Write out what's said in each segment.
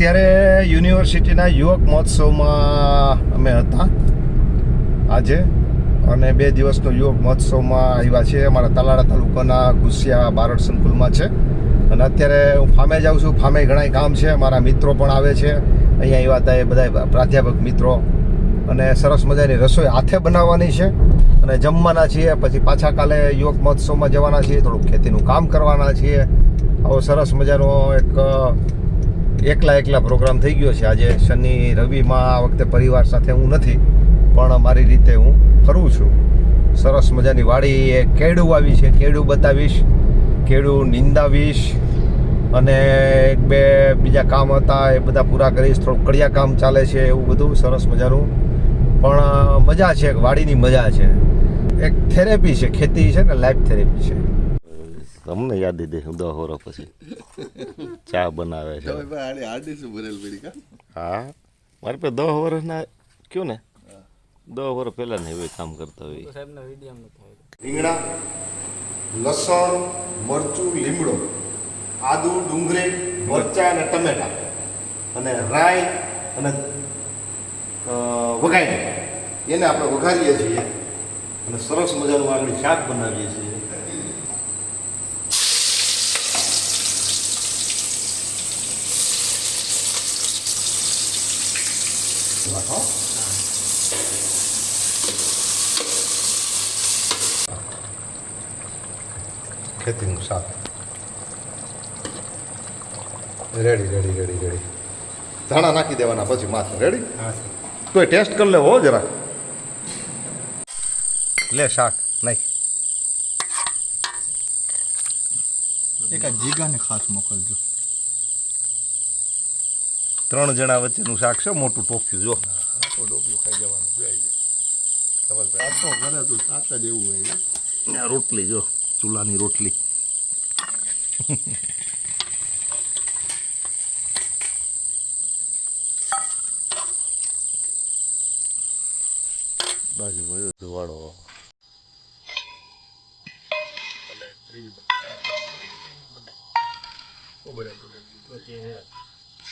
અત્યારે યુનિવર્સિટીના યુવક મહોત્સવમાં અમે હતા આજે. અને બે દિવસનો યુવક મહોત્સવમાં આવ્યા છે અમારા તલાડા તાલુકાના ગુસિયા બારડ સંકુલમાં છે. અને અત્યારે હું ફામે જાઉં છું. ફામે ઘણા કામ છે. મારા મિત્રો પણ આવે છે. અહીંયા આવ્યા હતા એ બધા પ્રાધ્યાપક મિત્રો. અને સરસ મજાની રસોઈ હાથે બનાવવાની છે. અને જમવાના છીએ. પછી પાછા કાલે યુવક મહોત્સવમાં જવાના છીએ. થોડુંક ખેતીનું કામ કરવાના છીએ. આવો સરસ મજાનો એક એકલા એકલા પ્રોગ્રામ થઈ ગયો છે. આજે શનિ રવિમાં આ વખતે પરિવાર સાથે હું નથી, પણ મારી રીતે હું ફરું છું. સરસ મજાની વાડી, એ કેડું આવી છે. કેડું બતાવીશ, કેડું નિંદાવીશ, અને એક બે બીજા કામ હતા, એ બધા પૂરા કરીશ. થોડુંક કડિયા કામ ચાલે છે એવું બધું, સરસ મજાનું. પણ મજા છે, વાડીની મજા છે. એક થેરેપી છે, ખેતી છે ને લાઈફ થેરેપી છે. તમને યાદ દે દસ વર્ષ પછી. ચા બનાવે છે. હા. મારી પાસે દસ વર્ષના કયું ને? દસ વર્ષ પહેલા ને એવું કામ કરતા હોય. રીંગણા લસણ મરચું લીમડો આદુ ડુંગળી મરચા અને ટમેટા. અને રાઈ અને વઘાઈ. વઘાઈને એને આપણે વઘારીએ છીએ. અને સરસ મજાનું આગળ શાક બનાવીએ છીએ. રાખો ખેતીનું શાક રેડી રેડી રેડી રેડી ધાણા નાખી દેવાના પછી માથે રેડી તોય ટેસ્ટ કરી લેવો જરા લે શાક નહીં એક આ જીગાને ખાસ મોકલજો ત્રણ જણા વચ્ચેનું શાક છે મોટું ટોપિયું જો. ટોપિયું ખાઈ જવાનું રોટલી જો ચૂલાની રોટલી. બાજુ ભાઈ ધોવાડો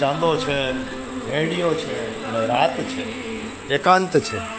ચાંદો છે રેડિયો છે અને રાત છે. એકાંત છે.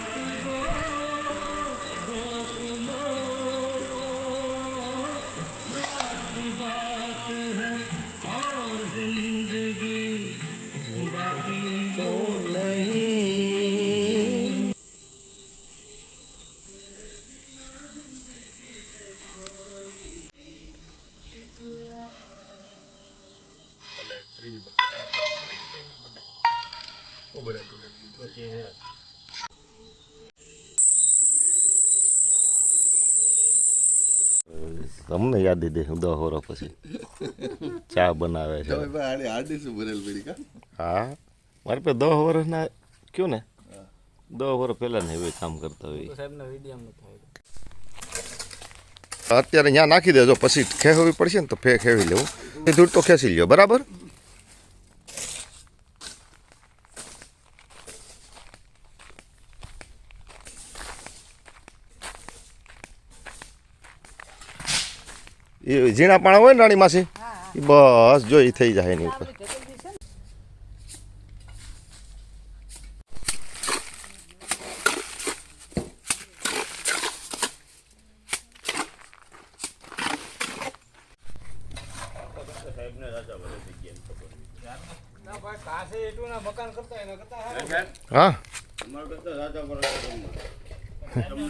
તમને યાદ દે દસ વર્ષ પછી. ચા બનાવે છે. હા. મારી પાસે દસ વર્ષના કયું ને? દસ વર્ષ પહેલા ને એવું કામ કરતા હોય. અત્યારે અહીંયા નાખી દેજો પછી ખેવવી પડશે ને તો ફે ખેવી લેવું. એ દૂર તો ખેંચી લ્યો બરાબર? એ ઝીણા પાણા હોય ને રાણી માસી? એ બસ જો એ થઈ જાય એની ઉપર. હા અમારે કરતા રાજા બરાબર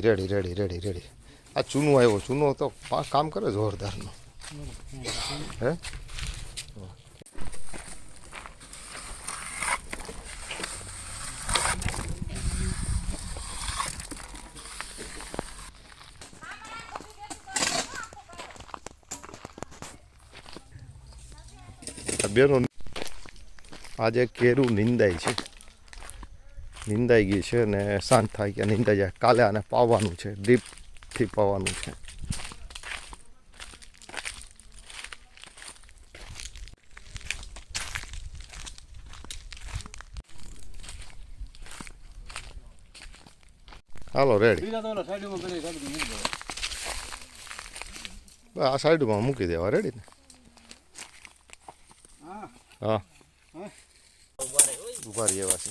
રેડી રેડી રેડી આ ચૂનો આવ્યો. ચૂનો તો કામ કરે જોરદારનો. હે? બેનો આજે કેરું નિંદાય છે. નિંદાઈ ગઈ છે અને શાંત થાય કે નિંદાઈ જાય. કાલે આને પાવાનું છે ડીપથી પાવાનું છે. હાલો રેડી. આ સાઈડમાં મૂકી દેવા રેડી ને? હા. ઊભા રહી એવા છે.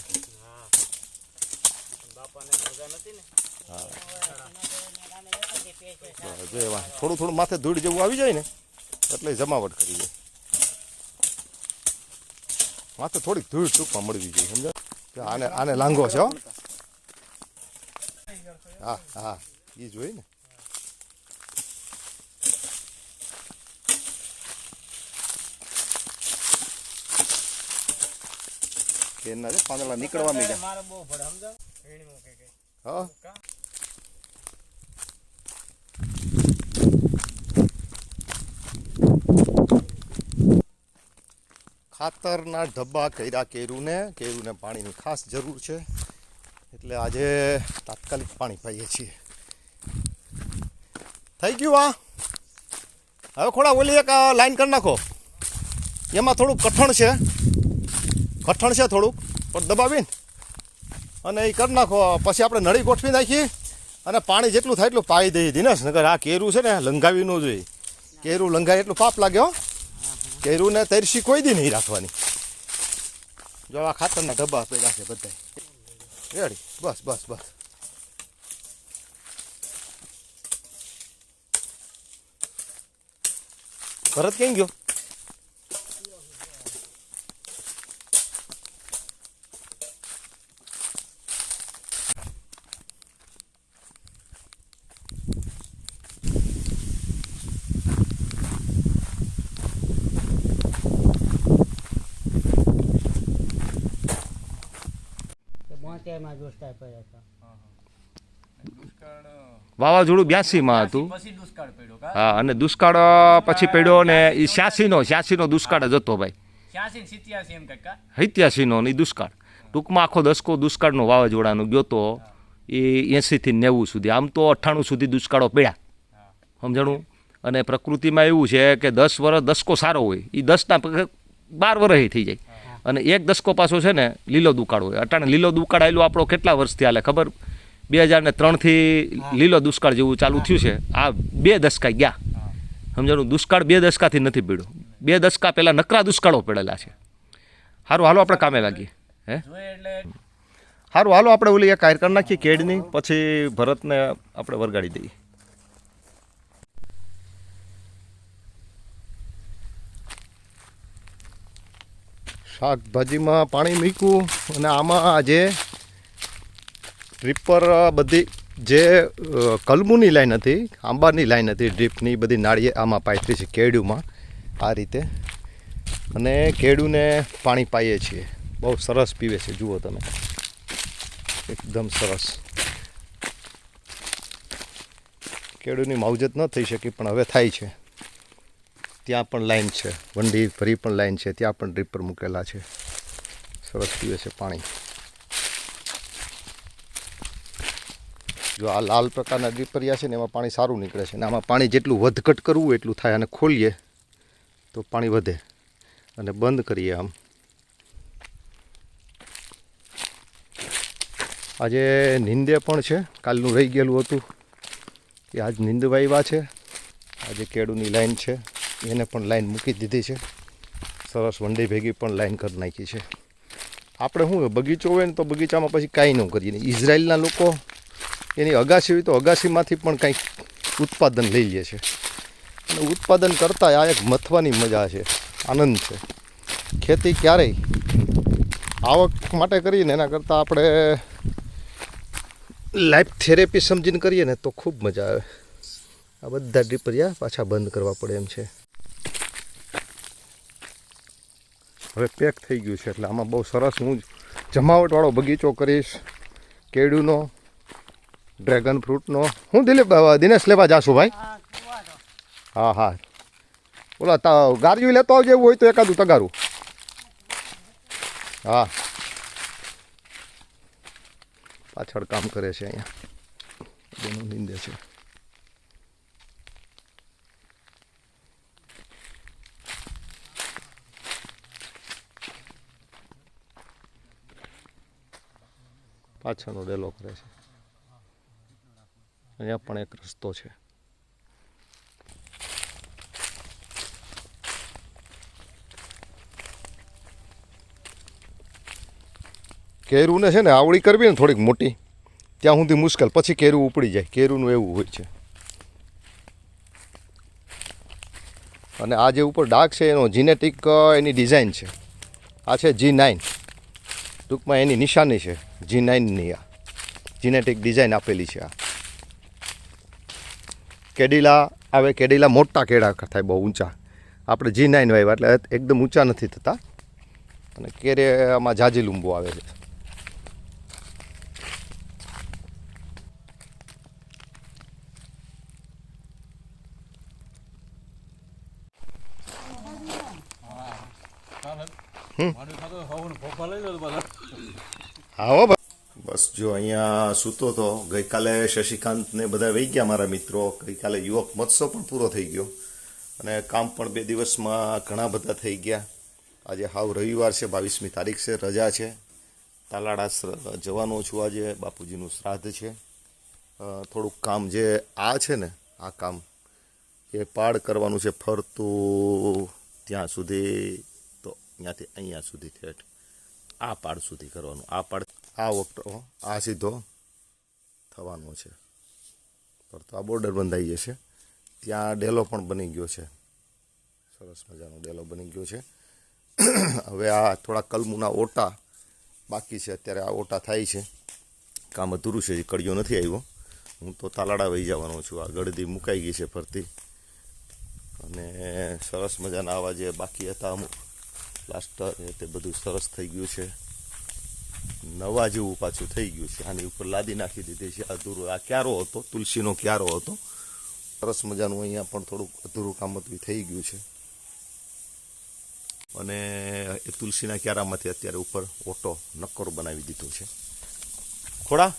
જો એવા. થોડું થોડું માથે ધૂળ જેવું આવી જાય ને એટલે જમાવટ કરી જાય માથે થોડીક ધૂળ ટૂંકમાં મળવી જોઈએ સમજો કે આને આને લાંગો છે હો. હા હા. એ જોઈ ને. કે એના છે પાંદડા નીકળવા માંડ્યા. હા. ખાતરના ડબ્બા કર્યા કેરુને. કેરુને પાણીની ખાસ જરૂર છે. એટલે આજે તાત્કાલિક પાણી પાઈએ છીએ. થઈ ગયું આ? હવે ખોડા ઓલી એક લાઈન કરી નાખો. એમાં થોડુંક કઠણ છે. કઠણ છે થોડુંક, પણ દબાવીને. અને એ કરી નાખો. પછી આપણે નળી ગોઠવી નાખીએ અને પાણી જેટલું થાય એટલું પાઈ દઈએ. દિનેશ નગર આ કેરું છે ને લંગાવી ન જોઈએ. કેરું લંગાય એટલું પાપ લાગે હો. કેરું ને તરસી કોઈ દી નહીં રાખવાની. જો આ ખાતરના ડબ્બા પડ્યા છે બધા રેડી. બસ બસ બસ. ભરત ક્યાં ગયો? બોતેરમાં દુષ્કાળ પડ્યો હતો. વાવાઝોડું બ્યાસીમાં હતું. દુષ્કાળ હા અને દુષ્કાળ પછી પડ્યો ને એ છ્યાસીનો છ્યાસીનો દુષ્કાળ જ હતો ભાઈ. સિત્યાસીનો ને દુષ્કાળ. ટૂંકમાં આખો દસકો દુષ્કાળનો વાવાઝોડાનો ગયો તો એ એંસીથી નેવું સુધી. આમ તો અઠ્ઠાણું સુધી દુષ્કાળો પડ્યા. સમજાણું? અને પ્રકૃતિમાં એવું છે કે દસ વર્ષ દસકો સારો હોય. એ દસના બાર વર્ષ થઈ જાય. અને એક દસકો પાછો છે ને લીલો દુકાળ હોય. અટાણે લીલો દુકાળ આવેલો આપણો કેટલા વર્ષથી હાલે ખબર? બે હજાર ને ત્રણથી લીલો દુષ્કાળ જેવું ચાલુ થયું છે. આ બે દસકા ગયા. સમજાણું? દુષ્કાળ બે દસકાથી નથી પડ્યો. બે દસકા પહેલાં નકરા દુષ્કાળો પડેલા છે. સારું હાલો આપણે કામે લાગીએ. હે? સારું હાલો આપણે ઓલી એક આયર કરી નાખીએ કેડની પછી ભરતને આપણે વરગાડી દઈએ. શાકભાજીમાં પાણી મૂક્યું અને આમાં આજે પર બધી જે કલમુની લાઈન હતી, આંબાની લાઈન હતી, ડ્રીપની બધી નાળીએ આમાં પાથરી છે કેળુમાં આ રીતે. અને કેળુને પાણી પાઈએ છીએ. બહુ સરસ પીવે છે, જુઓ તમે. એકદમ સરસ. કેળુની માવજત ન થઈ શકી, પણ હવે થાય છે. ત્યાં પણ લાઈન છે. વંડી ફરી પણ લાઈન છે. ત્યાં પણ ડ્રીપર મૂકેલા છે. સરસ પીવે છે પાણી. જો આ લાલ પ્રકારના ડ્રીપરિયા છે ને એમાં પાણી સારું નીકળે છે. અને આમાં પાણી જેટલું વધઘટ કરવું એટલું થાય અને ખોલીએ તો પાણી વધે. અને બંધ કરીએ આમ. આજે નિંદે પણ છે. કાલનું રહી ગયેલું હતું. એ આજ નિંદવાઈવા છે. આજે કેળુની લાઈન છે. એને પણ લાઈન મૂકી દીધી છે. સરસ વંડી ભેગી પણ લાઈન કરી નાખી છે. આપણે શું બગીચો હોય ને તો બગીચામાં પછી કાંઈ ન કરીએ. ને ઇઝરાયલના લોકો એની અગાસી હોય તો અગાસીમાંથી પણ કંઈક ઉત્પાદન લઈ લે છે. અને ઉત્પાદન કરતાં આ એક મથવાની મજા છે. આનંદ છે. ખેતી ક્યારેય આવક માટે કરીએ ને એના કરતાં આપણે લાઈફ થેરેપી સમજીને કરીએ ને તો ખૂબ મજા આવે. આ બધા ડીપરિયા પાછા બંધ કરવા પડે એમ છે. હવે પેક થઈ ગયું છે એટલે આમાં બહુ સરસ હું જમાવટવાળો બગીચો કરીશ કેળુનો ડ્રેગન ફ્રૂટનો. હું દિલીપ દિનેશ લેવા જાશું ભાઈ? હા હા. ઓલા તા ગાર્યું લેતો આવજે એવું હોય તો એકાદું તગારું. હા. પાછળ કામ કરે છે અહીંયા. બેનું નિંદે છે. પાછળનો ડેલો કરે છે. અહીંયા પણ એક રસ્તો છે. કેરુને છે ને આવડી કરવી ને થોડીક મોટી, ત્યાં સુધી મુશ્કેલ. પછી કેરું ઉપડી જાય. કેરુનું એવું હોય છે. અને આ જે ઉપર ડાઘ છે, એનો જીનેટિક એની ડિઝાઇન છે. આ છે જી નાઇન ટૂંકમાં એની નિશાની છે. જી નાઇનની આ. જીનેટિક ડિઝાઇન આપેલી છે આ. કેડીલા આવે કેડીલા મોટા કેળા થાય બહુ ઊંચા. આપણે જી નાઇન વાવ્યા એટલે એકદમ ઊંચા નથી થતા. અને કેરે આમાં જાજી લીંબુ આવે છે. હા હો બસ, જો અહીંયા સૂતો તો, ગઈકાલે શશિકાંતને બધા વહી ગયા મારા મિત્રો. ગઈકાલે યુવક મહોત્સવ પણ પૂરો થઈ ગયો. અને કામ પણ બે દિવસમાં ઘણા બધા થઈ ગયા. આજે હાવ રવિવાર છે, બાવીસમી તારીખ છે, રજા છે. તાલાડા જવાનો છું આજે, બાપુજીનું શ્રાદ્ધ છે. થોડુંક કામ જે આ છે ને, આ કામ, એ પાડ કરવાનું છે, ફરતું ત્યાં સુધી. તો અહીંયાથી અહીંયા સુધી ઠેઠ. આ પાડ સુધી કરવાનું. આ પાડ આ વખતો આ સીધો થવાનો છે. તો આ બોર્ડર બંધાઈ જશે. ત્યાં ડેલો પણ બની ગયો છે. સરસ મજાનો ડેલો બની ગયો છે. હવે આ થોડા કલમુના ઓટા બાકી છે. અત્યારે આ ઓટા થાય છે. કામ અધૂરું છે. કડિયો નથી આવ્યો. હું તો તાલાડા વહી જવાનો છું. આ ગળદી મુકાઈ ગઈ છે ફરતી. અને સરસ મજાના આવા જે બાકી હતા અમુક પ્લાસ્ટર એ તે બધું સરસ થઈ ગયું છે. નવા જેવું પાછું થઈ ગયું છે. આની ઉપર લાદી નાખી દીધી છે. અધૂરો. આ ક્યારો હતો? તુલસીનો ક્યારો હતો? સરસ મજાનું અહીંયા પણ થોડુંક અધૂરું કામ બી થઈ ગયું છે. અને એ તુલસીના ક્યારામાંથી અત્યારે ઉપર ઓટો નક્કર બનાવી દીધો છે. ખોડા,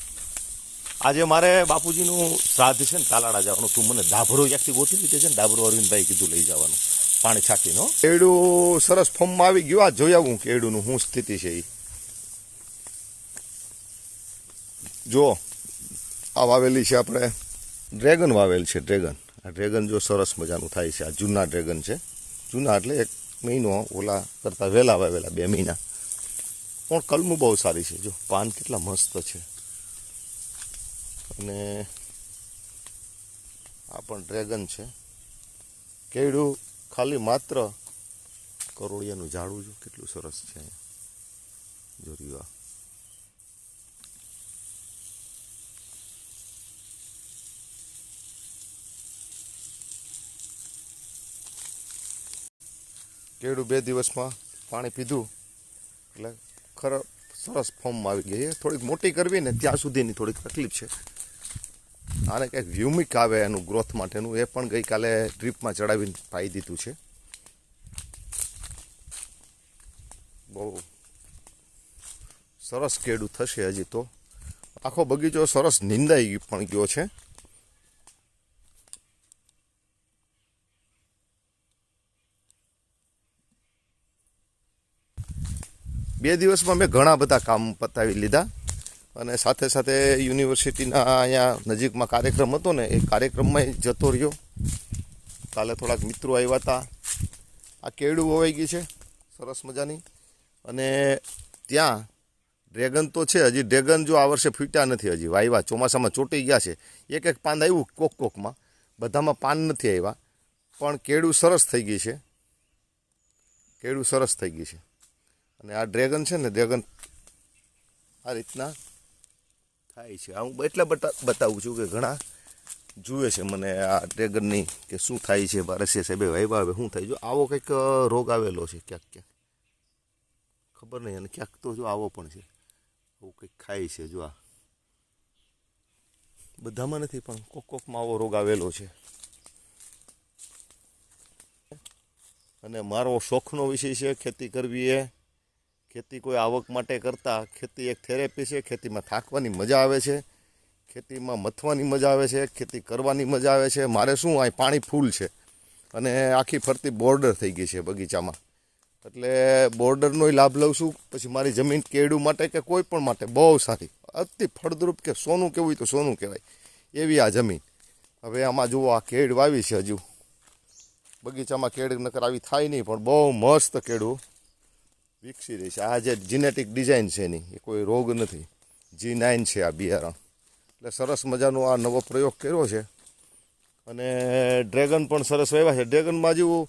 આજે મારે બાપુજીનું શ્રાદ્ધ છે ને તાલાડા જવાનું. તું મને ડાભરો ક્યાંકથી ગોતી લીધે છે ને ડાભરો અરવિંદભાઈ કીધું લઈ જવાનું. પાણી છાંટીનો કેળું સરસ ફોર્મમાં આવી ગયું. આ જોઈ આવું કેળુંનું શું સ્થિતિ છે એ જો આ વાવેલી છે આપણે. ડ્રેગન વાવેલ છે, ડ્રેગન. આ ડ્રેગન જો સરસ મજાનું થાય છે. આ જૂના ડ્રેગન છે. જૂના એટલે એક મહિનો ઓલા કરતાં વહેલા વાવેલા, બે મહિના. પણ કલમું બહુ સારી છે. જો, પાન કેટલા મસ્ત છે. અને આ પણ ડ્રેગન છે. કેળું ખાલી માત્ર કરોળિયાનું ઝાડું જો, કેટલું સરસ છે અહીંયા. જો કેળું બે દિવસમાં પાણી પીધું, એટલે ખરા સરસ ફોર્મમાં આવી ગઈ. થોડીક મોટી કરવી ને ત્યાં સુધીની થોડીક તકલીફ છે. આને કંઈક વ્યુમિક આવે એનું ગ્રોથ માટેનું, એ પણ ગઈકાલે ડ્રીપમાં ચડાવીને પાઈ દીધું છે. બહુ સરસ કેડું થશે હજી તો. આખો બગીચો સરસ નિંદાઈ પણ ગયો છે. બે દિવસમાં મેં ઘણા બધા કામ પતાવી લીધા. અને સાથે સાથે યુનિવર્સિટીના અહીંયા નજીકમાં કાર્યક્રમ હતો ને, એ કાર્યક્રમમાં જતો રહ્યો. કાલે થોડાક મિત્રો આવ્યા હતા. આ કેળું વવાઈ ગઈ છે, સરસ મજાની. અને ત્યાં ડ્રેગન તો છે, હજી ડ્રેગન જો આ વર્ષે ફૂટ્યા નથી હજી, વાયવા ચોમાસામાં ચોંટી ગયા છે. એક એક પાન આવ્યું કોક કોકમાં, બધામાં પાન નથી આવ્યા. પણ કેળું સરસ થઈ ગઈ છે. કેળું સરસ થઈ ગઈ છે. અને આ ડ્રેગન છે ને, ડ્રેગન આ રીતના થાય છે. હું એટલે બતા બતાવું છું કે ઘણા જુએ છે મને આ ડ્રેગનની કે શું થાય છે. બારસિયા સાહેબે વાવ્યા હવે શું થાય જો આવો કંઈક રોગ આવેલો છે ક્યાંક ક્યાંક. ખબર નહીં, અને ક્યાંક તો જો આવો પણ છે. આવું કંઈક ખાય છે જો આ. બધામાં નથી, પણ કોક કોકમાં આવો રોગ આવેલો છે. અને મારો શોખનો વિષય છે ખેતી કરવી એ. ખેતી કોઈ આવક માટે કરતાં, ખેતી એક થેરેપી છે, ખેતીમાં થાકવાની મજા આવે છે, ખેતીમાં મથવાની મજા આવે છે, ખેતી કરવાની મજા આવે છે. મારે શું આ પાણી ફૂલ છે અને આખી ફરતી બોર્ડર થઈ ગઈ છે બગીચામાં. એટલે બોર્ડરનોય લાભ લઉં છું. પછી મારી જમીન કેડું માટે કે કોઈ પણ માટે, બહુ સારી. અતિ ફળદ્રુપ કે સોનું કેવું તો સોનું કહેવાય. એવી આ જમીન. હવે આમાં જુઓ, આ કેળ વાવી છે હજુ. બગીચામાં કેળ નકર આવી થાય નહીં, પણ બહુ મસ્ત કેળું. વિકસી રહી છે. આ જે જીનેટિક ડિઝાઇન છે એની, એ કોઈ રોગ નથી. જી નાઇન છે આ બિયારણ. એટલે સરસ મજાનો આ નવો પ્રયોગ કર્યો છે. અને ડ્રેગન પણ સરસ વાવ્યા છે. ડ્રેગનમાં જેવું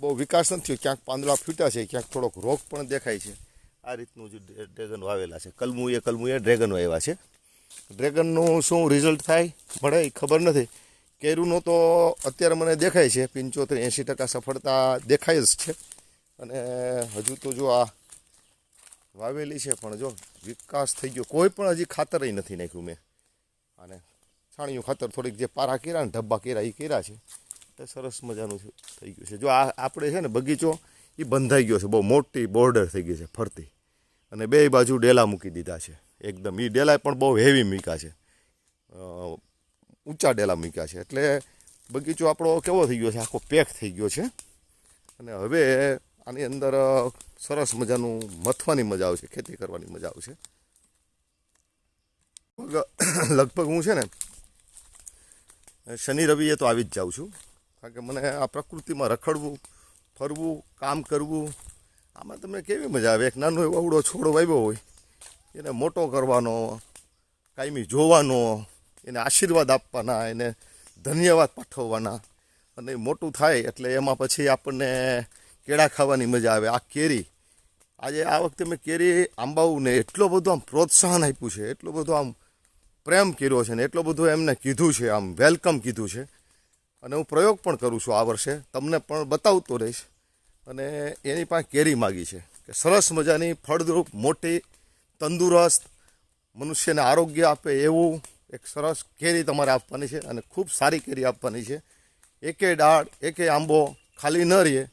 બહુ વિકાસ નથી ક્યાંક પાંદડા ફૂટ્યા છે, ક્યાંક થોડોક રોગ પણ દેખાય છે. આ રીતનું જે ડ્રે- ડ્રેગન વાવેલા છે. કલમું એ કલમુ એ ડ્રેગન વાવ્યા છે. ડ્રેગનનું શું રિઝલ્ટ થાય? મળે એ ખબર નથી. કેરુનો તો અત્યારે મને દેખાય છે, પંચોતેર એંશી ટકા સફળતા દેખાય જ છે. અને હજુ તો જો આ વાવેલી છે, પણ જો વિકાસ થઈ ગયો. કોઈ પણ હજી ખાતર નથી નાખ્યું મેં. અને છાણિયું ખાતર થોડીક જે પારા કર્યા ને ઢબ્બા કર્યા એ કર્યા છે. એ સરસ મજાનું થઈ ગયું છે. જો આ આપણે છે ને, બગીચો એ બંધાઈ ગયો છે. બહુ મોટી બોર્ડર થઈ ગઈ છે, ફરતી. અને બે બાજુ ડેલા મૂકી દીધા છે. એકદમ. એ ડેલા પણ બહુ હેવી મૂક્યા છે. ઊંચા ડેલા મૂક્યા છે. એટલે બગીચો આપણો કેવો થઈ ગયો છે? આખો પેક થઈ ગયો છે. અને હવે આની અંદર સરસ મજાનું મથવાની મજા આવશે, ખેતી કરવાની મજા આવશે. લગભગ હું છે ને, શનિ રવિએ તો આવી જ જાઉં છું. કારણ કે મને આ પ્રકૃતિમાં રખડવું, ફરવું, કામ કરવું, આમાં તમને કેવી મજા આવે? એક નાનો એવો અવડો છોડો વાવ્યો હોય, એને મોટો કરવાનો, કાયમી જોવાનો, એને આશીર્વાદ આપવાના, એને ધન્યવાદ પાઠવવાના. અને મોટું થાય એટલે એમાં પછી આપણને કેળા ખાવાની મજા આવે. આ કેરી, આજે આ વખતે મેં કેરી આંબાઓને એટલો બધો આમ પ્રોત્સાહન આપ્યું છે, એટલો બધો આમ પ્રેમ કર્યો છે ને એટલો બધો એમને કીધું છે, આમ વેલકમ કીધું છે. અને હું પ્રયોગ પણ કરું છું આ વર્ષે. તમને પણ બતાવતો રહીશ. અને એની પાસે કેરી માગી છે કે સરસ મજાની ફળદ્રુપ, મોટી, તંદુરસ્ત, મનુષ્યને આરોગ્ય આપે એવું એક સરસ કેરી તમારે આપવાની છે અને ખૂબ સારી કેરી આપવાની છે. એકે ડાળ એકે આંબો ખાલી ન રહીએ.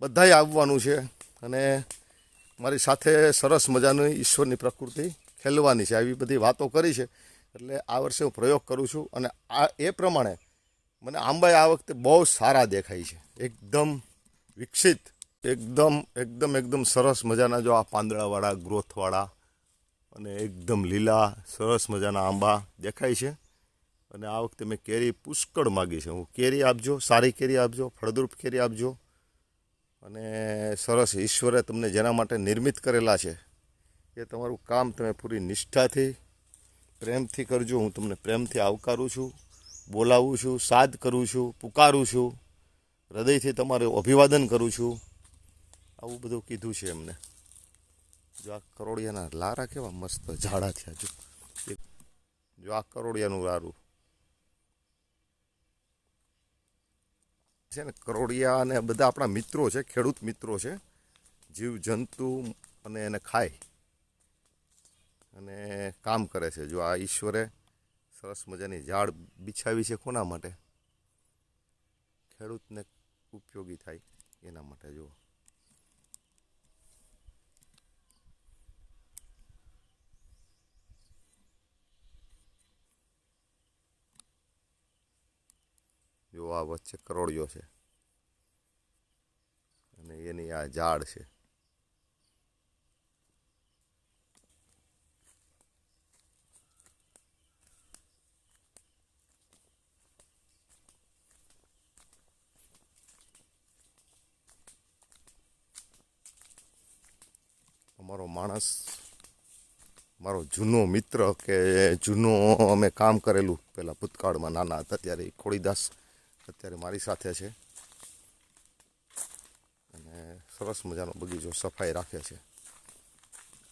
બધાય આવવાનું છે. અને મારી સાથે સરસ મજાની ઈશ્વરની પ્રકૃતિ ખેલવાની છે. આવી બધી વાતો કરી છે. એટલે આ વર્ષે હું પ્રયોગ કરું છું. અને આ એ પ્રમાણે મને આંબાઈ આ વખતે બહુ સારા દેખાય છે. એકદમ વિકસિત, એકદમ એકદમ એકદમ સરસ મજાના જો આ પાંદડાવાળા, ગ્રોથવાળા અને એકદમ લીલા, સરસ મજાના આંબા દેખાય છે. અને આ વખતે મેં કેરી પુષ્કળ માગી છે. હું કેરી આપજો, સારી કેરી આપજો, ફળદ્રુપ કેરી આપજો. અને સરસ ઈશ્વરે તમને જેના માટે નિર્મિત કરેલા છે, એ તમારું કામ તમે પૂરી નિષ્ઠાથી, પ્રેમથી કરજો. હું તમને પ્રેમથી આવકારું છું, બોલાવું છું, સાદ કરું છું, પુકારું છું, હૃદયથી તમારે અભિવાદન કરું છું. આવું બધું કીધું છે એમને. જો આ કરોડિયાના લારા કેવા મસ્ત ઝાડા થયા જો આ કરોડિયાનું લારું. છે ને, કરોડિયા અને બધા આપણા મિત્રો છે, ખેડૂત મિત્રો છે, જીવ, જંતુ અને એને ખાય. અને કામ કરે છે. જો આ ઈશ્વરે સરસ મજાની ઝાડ બિછાવી છે કોના માટે? ખેડૂતને ઉપયોગી થાય એના માટે જો જો આ વચ્ચે કરોડિયો છે. અને એની આ ઝાડ છે. અમારો માણસ, મારો જૂનો મિત્ર કે જૂનો અમે કામ કરેલું પહેલાં ભૂતકાળમાં નાના હતા ત્યારે ખોડીદાસ અત્યારે મારી સાથે છે. અને સરસ મજાનો બગીચો સફાઈ રાખે છે.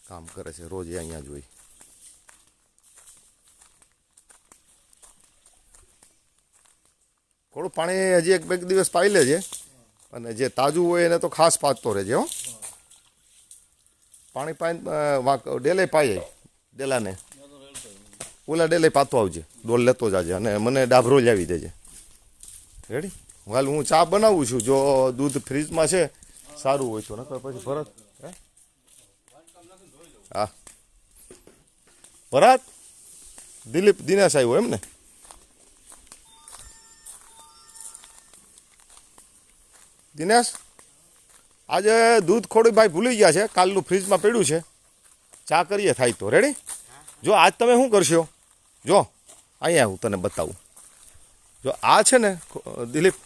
કામ કરે છે રોજ અહીંયા જોઈ થોડું પાણી હજી એક બે દિવસ પાઈ લેજે. અને જે તાજું હોય એને તો ખાસ પાચતો રહેજે હો. પાણી પાઈ ડેલે પાઈ જાય ડેલાને. ઓલા ડેલે પાતો આવજે. ડોલ લેતો જાજે અને મને ડાભરો લાવી દેજે. રેડી? હાલ હું ચા બનાવું છું. જો દૂધ ફ્રીજમાં છે, સારું હોય તો. નકર પછી ભરત હે. ભરત? દિલીપ દિનેશ આવ્યો એમ ને? દિનેશ? આજે દૂધ ખોડી ભાઈ ભૂલી ગયા છે. કાલનું ફ્રીજમાં પડ્યું છે. ચા કરીએ થાય તો. રેડી? જો આજ તમે શું કરશો? જો, અહીંયા હું તને બતાવું. જો આ છે ને, દિલીપ,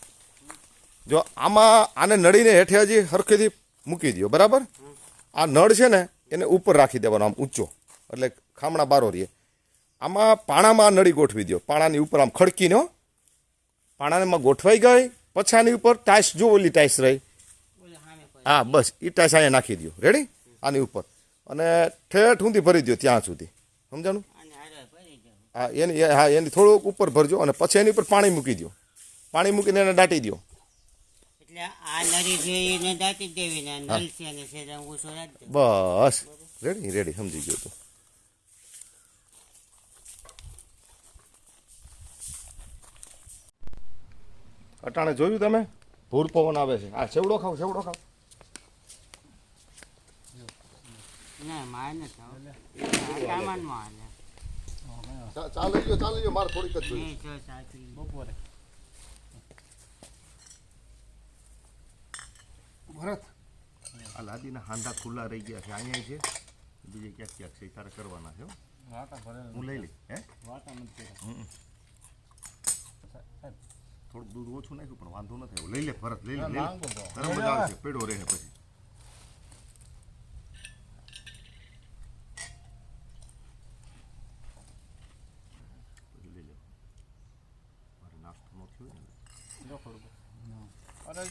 જો આમાં આને નળીને હેઠે હજી હરખેથી મૂકી દો બરાબર? આ નળ છે ને, એને ઉપર રાખી દેવાનો, આમ ઊંચો. એટલે ખામણા બારો રહીએ. આમાં પાણામાં નળી ગોઠવી દો પાણાની ઉપર આમ ખડકીને પાણામાં ગોઠવાઈ ગઈ, પછી આની ઉપર ટાઈસ જો ઓલી ટાઈસ રહી. હા, બસ એ ટાઈસ અહીંયા નાખી દો રેડી આની ઉપર. અને ઠેઠ ઊંધી ભરી દો ત્યાં સુધી. સમજાણું? હા એની હા એની થોડુંક ઉપર ભરજો અને પછી એની ઉપર પાણી મૂકી દો પાણી મૂકીને એને દાટી દો બસ. રેડી રેડી સમજી ગયો તું. અટાણે જોયું તમે? ભૂર પવન આવે છે. આ સેવડો ખાવ સેવડો ખાવ. ના માર ન થાવ આ સામાનમાં હાલે ચા ચા ગયો ચા ગયો મારે થોડીક જ જોઈએ. બપોરે. ભરત. આ લાદીના હાંધા ખુલ્લા રહી ગયા છે અહીંયા છે. બીજે ક્યાંક ક્યાંક છે તારે કરવાના છે હો. વાટા ભરે હું લઈ લઈ હે? વાટા નથી થોડુંક દૂધ ઓછું નાખ્યું પણ વાંધો નથી. લઈ લે ભરત લઈ લે લઈ લે. મજા આવશે પેડો રહે પછી લઈ લે